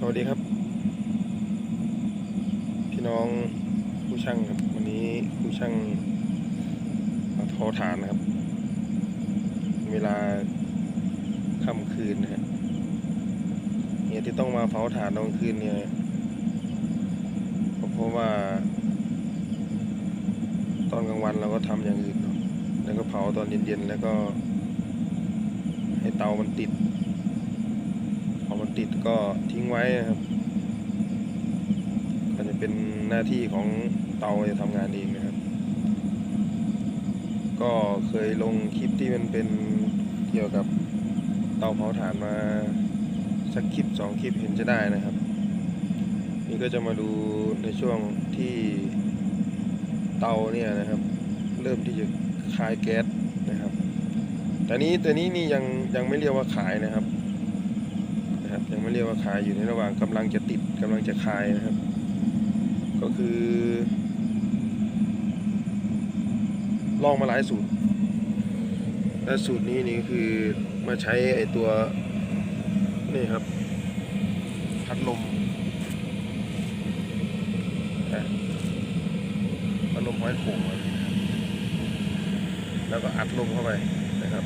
สวัสดีครับ พี่น้องผู้ช่างครับ วันนี้ผู้ช่างมาทอฐานนะครับ เวลาค่ำคืนนะฮะเนี่ยที่ต้องมาเผาถ่านตอนคืนเนี่ยก็เพราะว่า ตอนกลางวันเราก็ทำอย่างอื่นแล้วก็เผาตอนเย็นๆแล้วก็ ให้เตามันติด ติดก็ทิ้งไว้นะครับก็จะเป็นหน้าที่ของเตาจะทำงานเองนะครับ ก็เคยลงคลิปที่มันเป็นเกี่ยวกับเตาเผาถ่านมาสักคลิปสองคลิปเห็นจะได้นะครับ นี่ก็จะมาดูในช่วงที่เตาเนี่ยนะครับ เริ่มที่จะคายแก๊สนะครับ แต่นี้แต่นี้นี่ยังยังไม่เรียกว่าขายนะครับ ไม่เรียกว่าคายอยู่ในระหว่างกำลังจะติดกำลังจะคายนะครับ ก็คือ ลองมาหลายสูตรและสูตรนี้นี่คือมาใช้ไอตัวนี่ครับพัดลมพัดลมห้อยโขงแล้วก็อัดลมเข้าไปนะครับ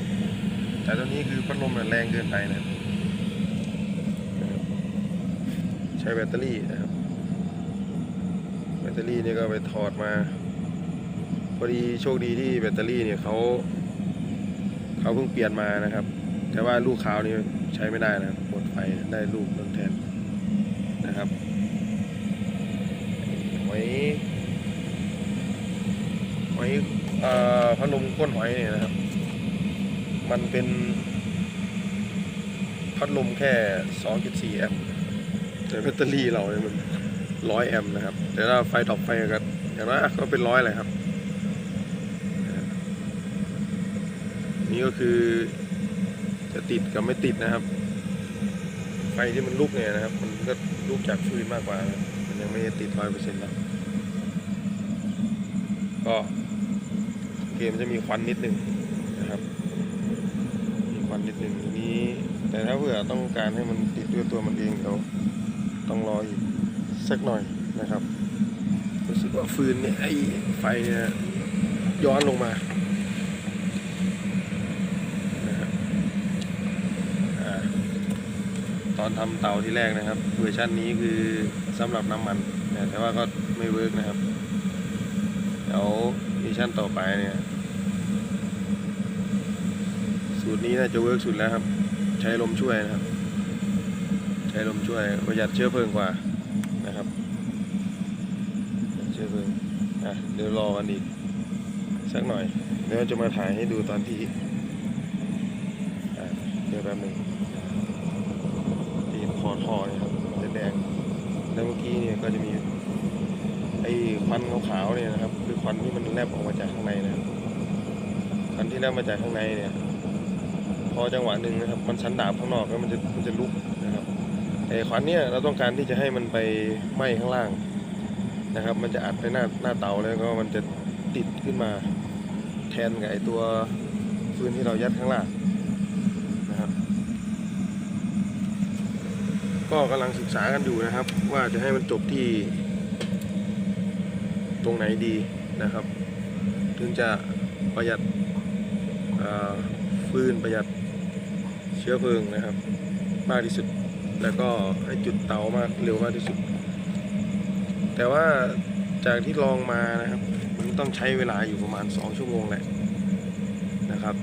แต่ตัวนี้คือพัดลมแรงเกินไปนะครับ ใช้ แบตเตอรี่นะครับแบตเตอรี่นี่ก็ไปถอดมาพอดีโชคดีที่แบตเตอรี่เนี่ยเขาเขาเพิ่งเปลี่ยนมานะครับ แต่ว่าลูกขาวนี่ใช้ไม่ได้นะครับหมดไฟได้ลูกนั่นแทนนะครับหอยหอยเอ่อพัดลมก้นหอยเนี่ยนะครับ มันเป็นพัดลมแค่ 2.4 แอมป์ แต่แบตเตอรี่เราเนี่ยมันร้อยแอมป์นะครับ แต่ถ้าไฟดอปไฟก็อย่างน้อยก็เป็นร้อยเลยครับ นี่ก็คือจะติดกับไม่ติดนะครับ ไฟที่มันลุกเนี่ยนะครับ มันก็ลุกจากฟืนมากกว่า มันยังไม่ติดร้อยเปอร์เซ็นต์แล้วก็เกมจะมีควันนิดนึงนะครับมีควันนิดนึงทีนี้ แต่ถ้าเผื่อต้องการให้มันติดด้วยตัวมันเองเดี๋ยว ต้องรออีกสักหน่อยนะครับรู้สึกว่าฟืนเนี่ยไอ้ไฟเนี่ยย้อนลงมานะครับอ่าตอนทำเตาที่แรกนะครับเวอร์ชันนี้คือสำหรับน้ำมันนะแต่ว่าก็ไม่เวิร์กนะครับเดี๋ยวเวอร์ชันต่อไปเนี่ยสูตรนี้น่าจะเวิร์กสุดแล้วครับ ใช้ลมช่วยนะครับ ใช้ลมช่วยประหยัดเชื้อเพลิงกว่านะครับ เชื้อเพลิงอะเดี๋ยวรอกันอีกสักหน่อยเดี๋ยวจะมาถ่ายให้ดูตอนที่อะเดี๋ยวแป๊บหนึงที่คอทอเนี่ยครับแดงแล้วเมื่อกี้เนี่ยก็จะมีไอ้ควันขาวๆเนี่ยนะครับ คือควันที่มันแลบออกมาจากข้างในนะควันที่แลบมาจากข้างในเนี่ย พอจังหวะหนึ่งนะครับ มันชั้นดาบข้างนอกแล้วมันจะมันจะลุกนะครับ แต่ควันเนี่ยเราต้องการที่จะให้มันไปไหม้ข้างล่างนะครับ มันจะอัดไปหน้าหน้าเตาแล้วก็มันจะติดขึ้นมาแทนกับไอตัวฟืนที่เรายัดข้างล่างนะครับก็กำลังศึกษากันอยู่นะครับ ว่าจะให้มันจบที่ ตรงไหนดีนะครับ ถึงจะประหยัดฟืนประหยัดเชื้อเพลิงนะครับ มากที่สุด แล้วก็ให้จุดเตามากเร็วมากที่สุด แต่ว่าจากที่ลองมานะครับ มันต้องใช้เวลาอยู่ประมาณ 2 ชั่วโมงแหละนะครับ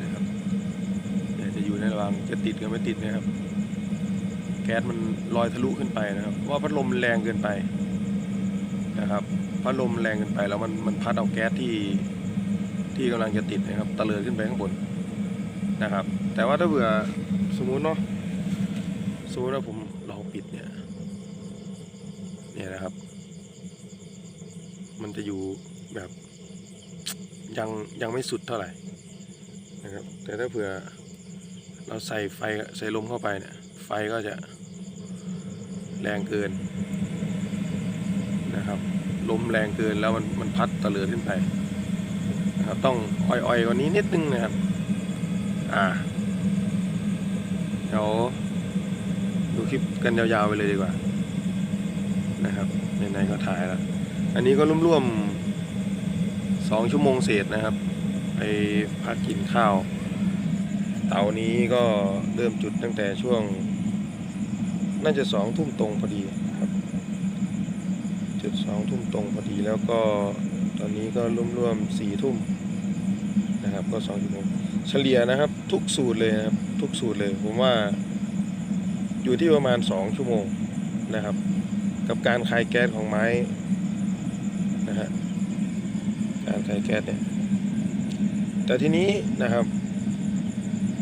นะครับเดี๋ยวจะอยู่ในระหว่างจะติดกับไม่ติดนะครับ แก๊สมันลอยทะลุขึ้นไปนะครับ ว่าพัดลมแรงเกินไปนะครับพัดลมแรงเกินไปแล้วมันมันพัดเอาแก๊สที่ที่กำลังจะติดนะครับตะเลิดขึ้นไปข้างบนนะครับ แต่ว่าถ้าเผื่อสมมุติเนาะ สมมติว่าผมลองปิดเนี่ย เนี่ยนะครับ มันจะอยู่แบบยังยังไม่สุดเท่าไหร่นะครับ แต่ถ้าเผื่อเราใส่ไฟใส่ลมเข้าไปเนี่ย ไฟก็จะแรงเกินนะครับ ลมแรงเกินแล้วมันมันพัดตะเลิดขึ้นไปนะครับ ต้องอ่อยๆกว่านี้นิดนึงนะครับ อ่าเดี๋ยว คลิปกันยาวๆไปเลยดีกว่านะครับไหนๆก็ถ่ายแล้ว อันนี้ก็ร่วมๆสองชั่วโมงเศษนะครับ ไปพักกินข้าว เตานี้ก็เริ่มจุดตั้งแต่ช่วง น่าจะสองทุ่มตรงพอดีครับ จุดสองทุ่มตรงพอดีแล้วก็ตอนนี้ก็ร่วมๆสี่ทุ่มนะครับก็สองชั่วโมงเฉลี่ยนะครับ ทุกสูตรเลยนะครับทุกสูตรเลยผมว่า อยู่ที่ประมาณสองชั่วโมงนะครับ กับการคลายแก๊สของไม้นะฮะการคลายแก๊สเนี่ยแต่ทีนี้นะครับ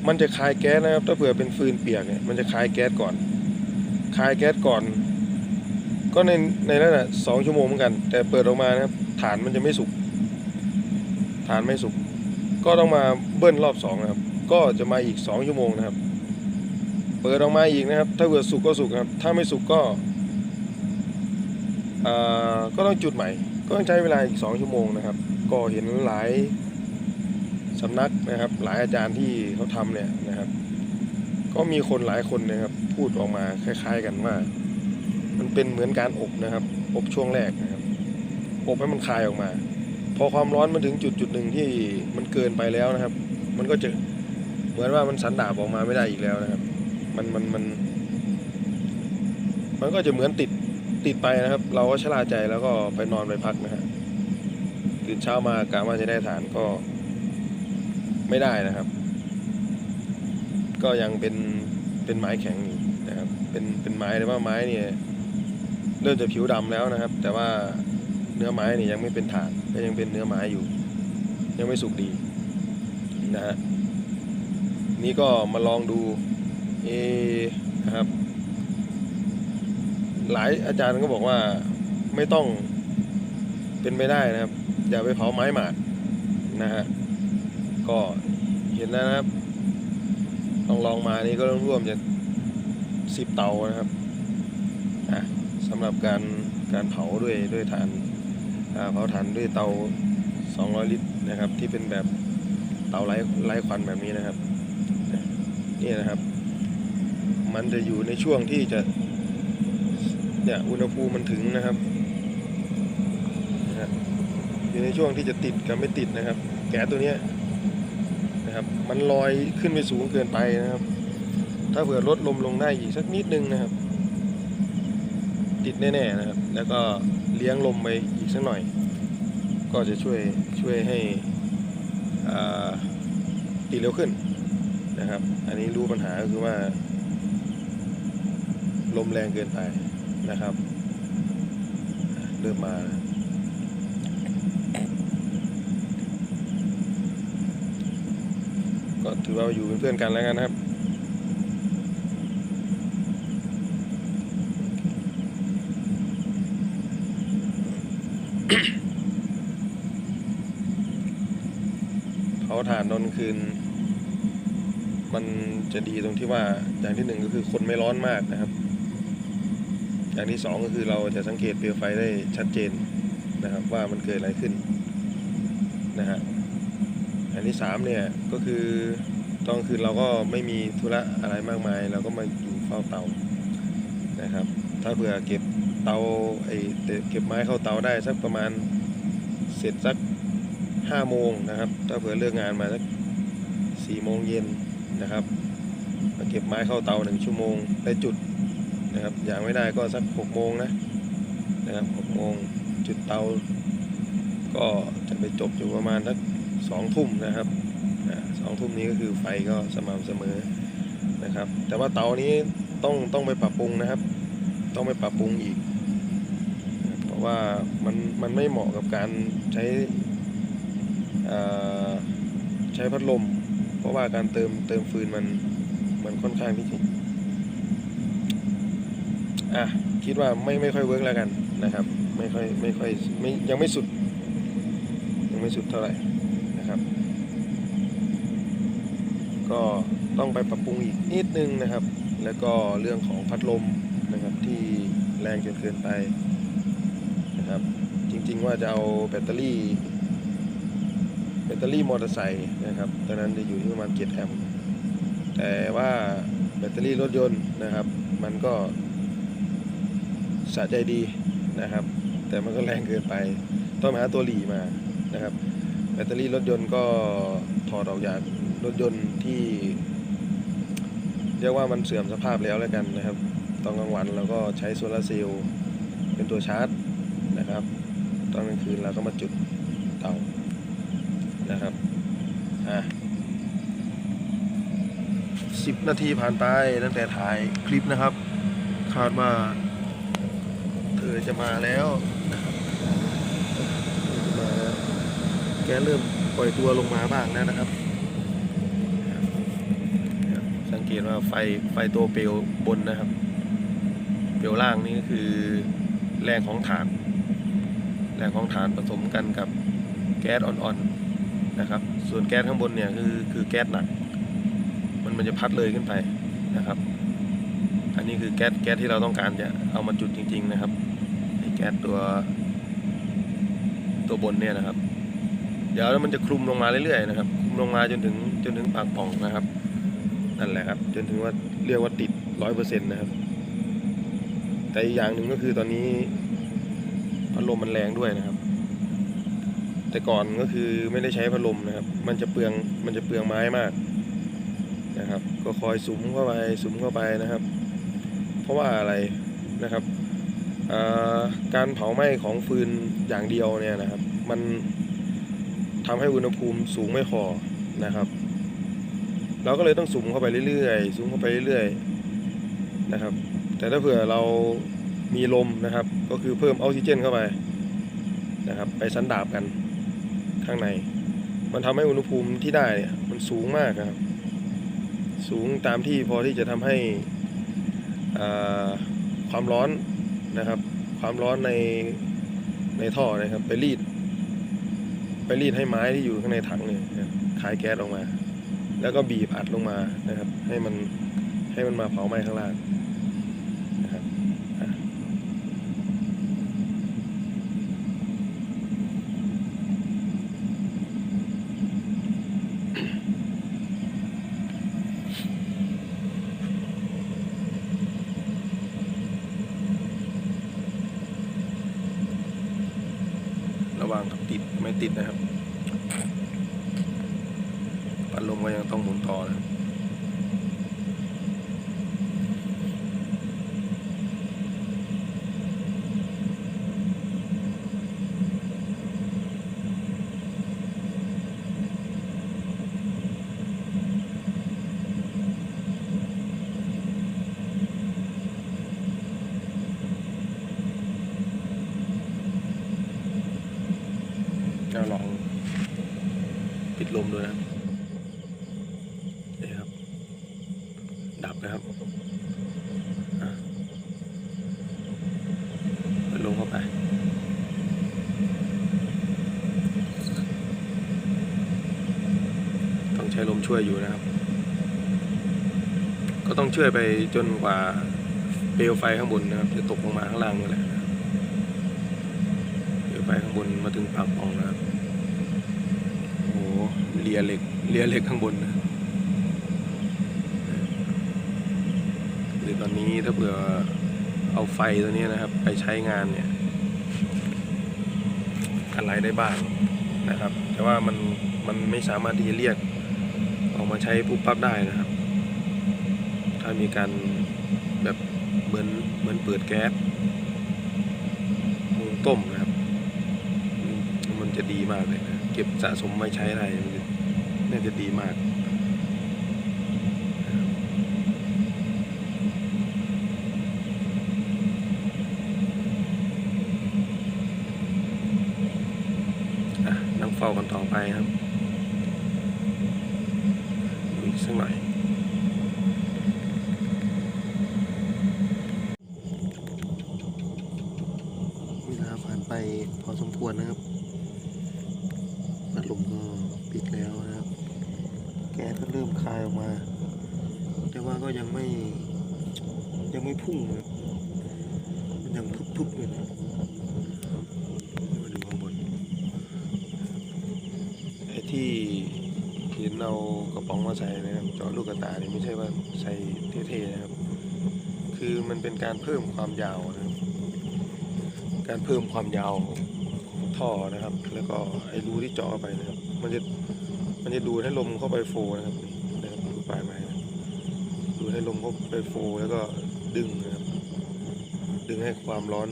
มันจะคลายแก๊สนะครับ ถ้าเผื่อเป็นฟืนเปียกเนี่ยมันจะคลายแก๊สก่อนคลายแก๊สก่อน ก็ในในนั้นอะสองชั่วโมงเหมือนกัน แต่เปิดออกมานะครับฐานมันจะไม่สุกฐานไม่สุกก็ต้องมาเบิ้ลรอบสองนะครับ ก็จะมาอีกสองชั่วโมงนะครับ เปิดออกมาอีกนะครับ ถ้าเผื่อสุกก็สุกครับ ถ้าไม่สุกก็อ่าก็ต้องจุดใหม่ ก็ต้องใช้เวลาอีกสองชั่วโมงนะครับ ก็เห็นหลายสำนักนะครับ หลายอาจารย์ที่เขาทำเนี่ยนะครับ ก็มีคนหลายคนนะครับ พูดออกมาคล้าย ๆ กันว่า มันเป็นเหมือนการอบนะครับ อบช่วงแรกนะครับ อบให้มันคลายออกมา พอความร้อนมันถึงจุดจุดหนึ่งที่มันเกินไปแล้วนะครับ มันก็จะเหมือนว่ามันสันดาบออกมาไม่ได้อีกแล้วนะครับ มันมันมัน มันก็จะเหมือนติดติดไปนะครับ เราก็ชะลาใจแล้วก็ไปนอนไปพักนะฮะตื่นเช้ามากะว่าจะได้ฐานก็ไม่ได้นะครับ ก็ยังเป็นเป็นไม้แข็งอยู่นะครับ เป็นเป็นไม้แต่ว่าไม้เนี่ยเริ่มจะผิวดำแล้วนะครับ แต่ว่าเนื้อไม้เนี่ยยังไม่เป็นฐานก็ยังเป็นเนื้อไม้อยู่ ยังไม่สุกดีนะฮะนี่ก็มาลองดู เอนะครับ หลายอาจารย์ก็บอกว่าไม่ต้องเป็นไม่ได้นะครับ อย่าไปเผาไม้หมาดนะฮะก็เห็นแล้วนะครับลองลองมานี่ก็ร่วมจะสิบเตานะครับอะสำหรับการการเผาด้วยด้วยถ่านาเผาถ่านด้วยเตา 200 ลิตรนะครับ ที่เป็นแบบเตาไร้ไร้ควันแบบนี้นะครับนี่นะครับ มันจะอยู่ในช่วงที่จะเนี่ยอุณหภูมิมันถึงนะครับนะอยู่ในช่วงที่จะติดกับไม่ติดนะครับ แก๊สตัวเนี้ยนะครับ มันลอยขึ้นไปสูงเกินไปนะครับ ถ้าเผื่อลดลมลงได้อีกสักนิดนึงนะครับ ติดแน่ๆนะครับ แล้วก็เลี้ยงลมไปอีกสักหน่อย ก็จะช่วยช่วยให้ติดเร็วขึ้นนะครับ อันนี้รู้ปัญหาก็คือว่า ลมแรงเกินไปนะครับ เริ่มมาก็ถือว่าอยู่เป็นเพื่อนกันแล้วกันนะครับเผาถ่านตอนคืน มันจะดีตรงที่ว่าอย่างที่หนึ่งก็คือคนไม่ร้อนมากนะครับ อย่างที่สองก็คือเราจะสังเกตเปลวไฟได้ชัดเจนนะครับว่ามันเกิดอะไรขึ้นนะฮะอันที่สามเนี่ยก็คือตอนกลางคืนเราก็ไม่มีธุระอะไรมากมาย เราก็มาอยู่เฝ้าเตานะครับ ถ้าเผื่อเก็บเตาไอเก็บไม้เข้าเตาได้สักประมาณเสร็จสักห้าโมงนะครับ ถ้าเผื่อเลิกงานมาสักสี่โมงเย็นนะครับมาเก็บไม้เข้าเตาหนึ่งชั่วโมงได้จุด นะครับอย่างไม่ได้ก็สักหกโมงนะนะครับหกโมงจุดเตา ก็จะไปจบอยู่ประมาณสักสองทุ่มนะครับสองทุ่มนี้ก็คือไฟก็สม่ำเสมอนะครับ แต่ว่าเตานี้ต้องต้องไปปรับปรุงนะครับ ต้องไปปรับปรุงอีก เพราะว่ามันมันไม่เหมาะกับการใช้ใช้พัดลม เพราะว่าการเติมเติมฟืนมันมันค่อนข้างที่จะ อะคิดว่าไม่ไม่ค่อยเวิร์กแล้วกันนะครับ ไม่ค่อยไม่ค่อยไม่ยังไม่สุด ยังไม่สุดเท่าไหร่นะครับ ก็ต้องไปปรับปรุงอีกนิดนึงนะครับ แล้วก็เรื่องของพัดลมนะครับที่แรงจนเกินไปนะครับ จริงๆว่าจะเอาแบตเตอรี่แบตเตอรี่มอเตอร์ไซค์นะครับตอนนั้นจะอยู่ที่ประมาณ7แอมป์แต่ว่าแบตเตอรี่รถยนต์นะครับ มันก็ สะใจดีนะครับ แต่มันก็แรงเกินไป ต้องหาตัวหลีมานะครับ แบตเตอรี่รถยนต์ก็ถอดออกจากรถยนต์ที่เรียกว่ามันเสื่อมสภาพแล้วแล้วกันนะครับ ตอนกลางวันเราก็ใช้โซลาร์เซลล์เป็นตัวชาร์จนะครับ ตอนกลางคืนเราก็มาจุดเตานะครับอะสิบนาทีผ่านไปตั้งแต่ถ่ายคลิปนะครับ คาดว่า เธอจะมาแล้วนะครับเธอจะมาแล้วแกเริ่มปล่อยตัวลงมาบ้างแล้วนะครับ สังเกตว่าไฟไฟตัวเปลวบนนะครับ เปลวล่างนี่ก็คือแรงของฐาน แรงของฐานผสมกันกับแก๊สอ่อนๆนะครับ ส่วนแก๊สข้างบนเนี่ยคือคือแก๊สหนัก มันมันจะพัดเลยขึ้นไปนะครับ อันนี้คือแก๊สแก๊สที่เราต้องการจะเอามาจุดจริง ๆ นะครับ ก๊สตัว ตัวบนเนี่ยนะครับ เดี๋ยวแล้วมันจะคลุมลงมาเรื่อยๆนะครับคลุมลงมาจนถึงจนถึงปากป่องนะครับนั่นแหละครับ จนถึงว่าเรียกว่าติดร้อยเปอร์เซ็นต์นะครับ แต่อีกอย่างหนึ่งก็คือตอนนี้พัดลมมันแรงด้วยนะครับ แต่ก่อนก็คือไม่ได้ใช้พัดลมนะครับ มันจะเปลืองมันจะเปลืองไม้มากนะครับ ก็คอยสุมเข้าไปสุมเข้าไปนะครับ เพราะว่าอะไรนะครับ การเผาไหม้ของฟืนอย่างเดียวเนี่ยนะครับ มันทำให้อุณหภูมิสูงไม่พอนะครับ เราก็เลยต้องสุมเข้าไปเรื่อยๆสุมเข้าไปเรื่อยๆนะครับ แต่ถ้าเผื่อเรามีลมนะครับ ก็คือเพิ่มออกซิเจนเข้าไปนะครับ ไปสันดาบกันข้างใน มันทำให้อุณหภูมิที่ได้เนี่ยมันสูงมากครับ สูงตามที่พอที่จะทำให้ความร้อน นะครับ ความร้อนในในท่อนะครับ ไปรีด ไปรีดให้ไม้ที่อยู่ข้างในถังเนี่ยคายแก๊สออกมา แล้วก็บีบอัดลงมานะครับ ให้มันให้มันมาเผาไหม้ข้างล่างนะครับอะระหว่างกับติดไม่ติดนะครับ พัดลมก็ยังต้องหมุนต่อนะครับ เราลองปิดลมดูนะครับนี่ครับ ดับนะครับอะเปิดลมเข้าไป ต้องใช่วยอยู่นะครับ ก็ต้องช่วยไปจนกว่าเปลวไฟข้างบนนะครับ จะตกลงมาข้างล่างนี่แหละเปลวไฟข้างบนมาถึงปากป่องนะครับโอ้โหเลียเหล็กเลียเหล็กข้างบนนะหรือตอนนี้ถ้าเผื่อเอาไฟตัวนี้นะครับ ไปใช้งานเนี่ยอะไรได้บ้างนะครับ แต่ว่ามันมันไม่สามารถที่จะเรียก ออกมาใช้ปุ๊บปั๊บได้นะครับ ถ้ามีการแบบเหมือนเหมือนเปิดแก๊สหุงต้มนะครับ มันจะดีมากเลยนะเก็บสะสมไว้ใช้ได้มันจะน่าจะดีมากนั่งเฝ้ากันต่อไปครับดูอีกสักหน่อย เวลาผ่านไปพอสมควรนะครับ พัดลมก็ปิดแล้วนะครับ แก๊สก็เริ่มคายออกมา แต่ว่าก็ยังไม่ยังไม่พุ่งนะครับมันยังพุบๆอยู่นะมาดูข้างบนไอ้ที่เห็นเอา ก ระป๋องมาใส่นะครับเจาะลูกตานี่ไม่ใช่ว่าใส่เท่ๆนะครับ คือมันเป็นการเพิ่มความยาวนะครับการเพิ่มความยาวของท่อนะครับ แล้วก็ไอ้รูที่เจาะเข้าไปนะครับ มันจะมันจะดูให้ลมเข้าไปโฟนะครับนะครับดูปลายไม้นะดูให้ลมเข้าไปโฟ แล้วก็ดึงนะครับ ดึงให้ความร้อน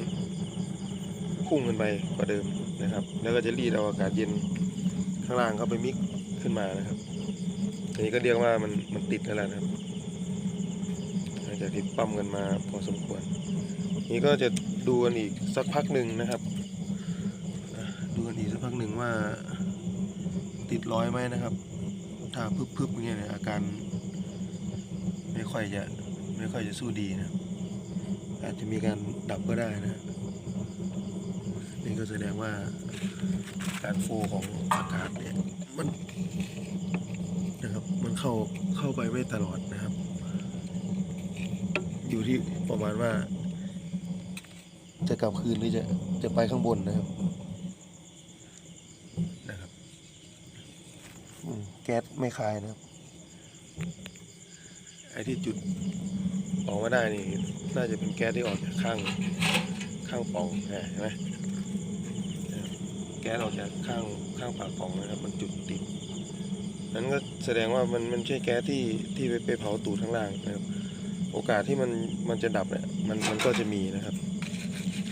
พุ่งขึ้นไปกว่าเดิมนะครับ แล้วก็จะรีดเอาอากาศเย็นข้างล่างเข้าไปมิกขึ้นมานะครับ อันนี้ก็เรียกว่ามันมันติดแล้วล่ะนะครับหลังจากที่ปั้มกันมาพอสมควร นี้ก็จะดูกันอีกสักพักหนึ่งนะครับ ดูกันอีกสักพักหนึ่งว่าติดร้อยไหมนะครับ ถ้าพึบๆอย่างเงี้ยอาการไม่ค่อยจะไม่ค่อยจะสู้ดีนะอาจจะมีการดับก็ได้นะ นี่ก็แสดงว่าการโฟของอากาศเนี่ยมัน มันเข้าเข้าไปไม่ตลอดนะครับ อยู่ที่ประมาณว่า จะกลับคืนหรือจะจะไปข้างบนนะครับนะครับแก๊สไม่คายนะครับไอ้ที่จุดออกมาได้นี่น่าจะเป็นแก๊สที่ออกจากข้างข้างป่องนะเห็นไหมแก๊สออกจากข้างข้างปากป่องนะครับ มันจุดติด นั้นก็แสดงว่ามันมันใช่แก๊สที่ที่ไปไปเผาตูดข้างล่างนะครับ โอกาสที่มันมันจะดับเนี่ยมันมันก็จะมีนะครับ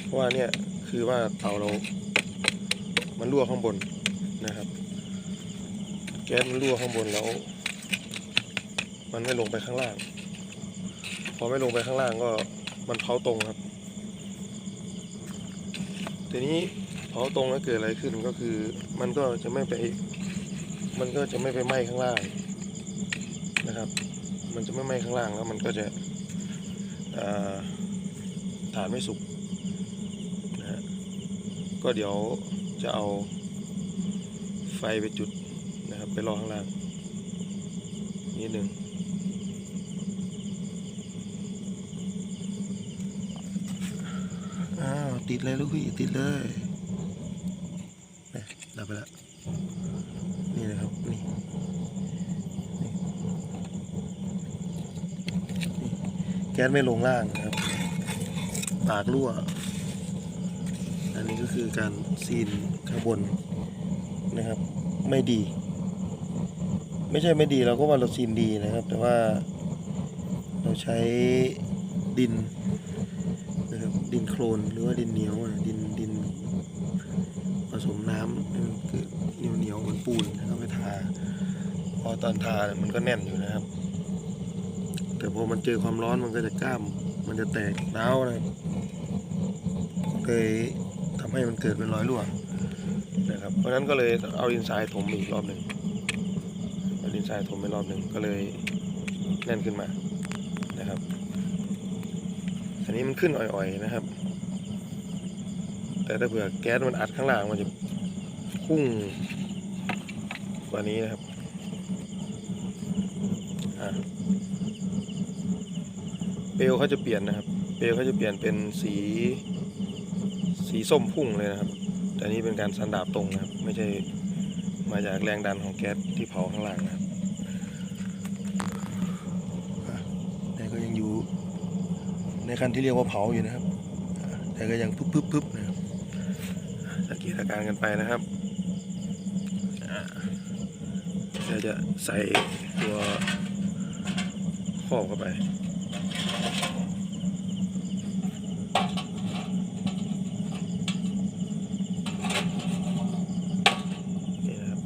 เพราะว่าเนี่ยคือว่าเตาเรา มันรั่วข้างบนนะครับ แก๊สมันรั่วข้างบนแล้ว มันไม่ลงไปข้างล่าง พอไม่ลงไปข้างล่างก็มันเผาตรงครับ ทีนี้เผาตรงแล้วเกิดอะไรขึ้นก็คือ มันก็จะไม่ไป มันก็จะไม่ไปไหม้ข้างล่างนะครับ มันจะไม่ไหม้ข้างล่างแล้วมันก็จะฐานไม่สุกนะฮะก็เดี๋ยวจะเอาไฟไปจุดนะครับ ไปรอข้างล่างนิดหนึ่งอ้าวติดเลยลูกพี่ติดเลยเนี่ยดับไปแล้ว นี่นะครับนี่แก๊สไม่ลงล่างนะครับ ปากรั่ว อันนี้ก็คือการซีนข้างบนนะครับ ไม่ดี ไม่ใช่ไม่ดีเราก็ว่าเราซีนดีนะครับ แต่ว่าเราใช้ดินนะครับดินโคลนหรือว่าดินเหนียวอะดินดินผสมน้ำให้มันเกิด เหนียวเหนียวๆเหมือนปูนแล้วไปทาพอตอนทาเนี่ยมันก็แน่นอยู่นะครับ แต่พอมันเจอความร้อนมันก็จะกล้าม มันจะแตกร้าวนะเลยทำให้มันเกิดเป็นรอยรั่วนะครับ เพราะฉะนั้นก็เลยเอาดินทรายถมอีกรอบหนึ่งเอาดินทรายถมไปรอบหนึ่งก็เลยแน่นขึ้นมานะครับ อันนี้มันขึ้นอ่อยๆนะครับ แต่ถ้าเผื่อแก๊สมันอัดข้างล่างมันจะ พุ่งกว่านี้นะครับอะเปลวเขาจะเปลี่ยนนะครับ เปลวเขาจะเปลี่ยนเป็นสีสีส้มพุ่งเลยนะครับ แต่นี้เป็นการสันดาบตรงนะครับ ไม่ใช่มาจากแรงดันของแก๊สที่เผาข้างล่างนะครับแต่ก็ยังอยู่ในขั้นที่เรียกว่าเผาอยู่นะครับ แต่ก็ยังพึบพึบพึบนะครับสังเกตอาการกันไปนะครับอ่าเดี๋ยว จะใส่ตัวครอบเข้าไป นี่นะครับ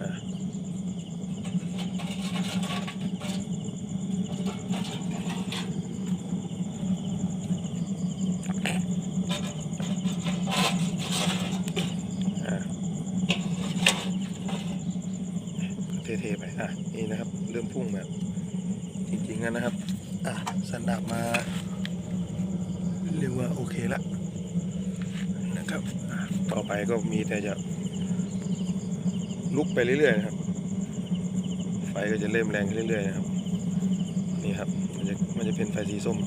อ่า อะเทๆไป อะ นี่นะครับ เริ่มพุ่งแบบ จริงๆแล้วนะครับ อะ สันดาบมา เรียกว่าโอเคละนะครับอะต่อไปก็มีแต่จะ ลุก ไปเรื่อยๆนะครับ ไฟก็จะเริ่มแรงขึ้นเรื่อยๆนะครับ นี่ครับ มันจะมันจะเป็นไฟสีส้ม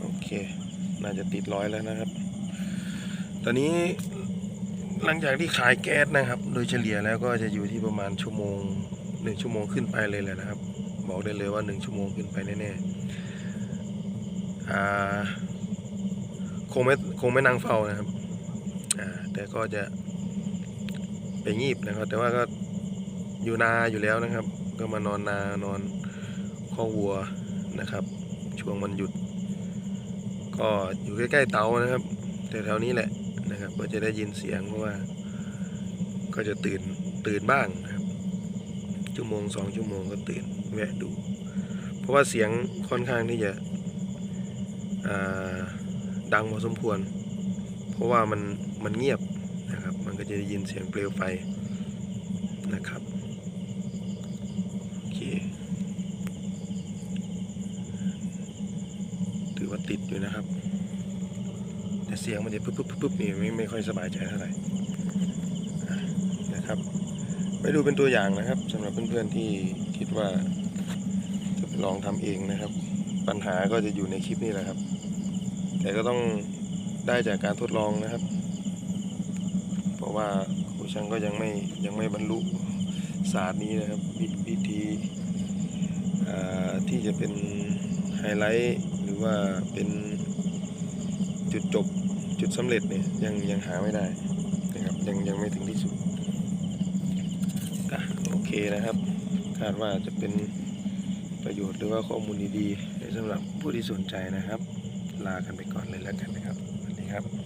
โอเค น่าจะติดร้อยแล้วนะครับ ตอนนี้หลังจากที่ขายแก๊สนะครับ โดยเฉลี่ยแล้วก็จะอยู่ที่ประมาณชั่วโมงหนึ่งชั่วโมงขึ้นไปเลยแหละนะครับ บอกได้เลยว่าหนึ่งชั่วโมงขึ้นไปแน่ๆอ่า คงไม่คงไม่นั่งเฝ้านะครับ อ่า แต่ก็จะไปงีบนะครับ แต่ว่าก็อยู่นาอยู่แล้วนะครับ ก็มานอนนานอนข้อวัวนะครับ ช่วงวันหยุด ก็อยู่ใกล้ๆเตานะครับแถวๆนี้แหละนะครับ ก็จะได้ยินเสียงเพราะว่า ก็จะตื่นตื่นบ้างนะครับชั่วโมงสองชั่วโมงก็ตื่นแวะดู เพราะว่าเสียงค่อนข้างที่จะอ่า ดังพอสมควร เพราะว่ามันมันเงียบนะครับ มันก็จะได้ยินเสียงเปลวไฟนะครับโอเคถือว่าติดอยู่นะครับ แต่เสียงมันจะปุ๊บปุ๊บปุ๊บปุ๊บนี่ไม่ไม่ค่อยสบายใจเท่าไหร่นะครับไปดูเป็นตัวอย่างนะครับสำหรับเพื่อนๆที่คิดว่าจะไปลองทำเองนะครับ ปัญหาก็จะอยู่ในคลิปนี้แหละครับ แต่ก็ต้องได้จากการทดลองนะครับ เพราะว่าครูช่างก็ยังไม่ยังไม่บรรลุศาสตร์นี้นะครับวิวธีที่จะเป็นไฮไลท์หรือว่าเป็นจุดจบจุดสำเร็จเนี่ยยังยังหาไม่ได้นะครับยังยังไม่ถึงที่สุดอะโอเคนะครับ คาดว่าจะเป็นประโยชน์หรือว่าข้อมูลดีๆสำหรับผู้ที่สนใจนะครับ ลากันไปก่อนเลยแล้วกันนะครับสวัสดีครับ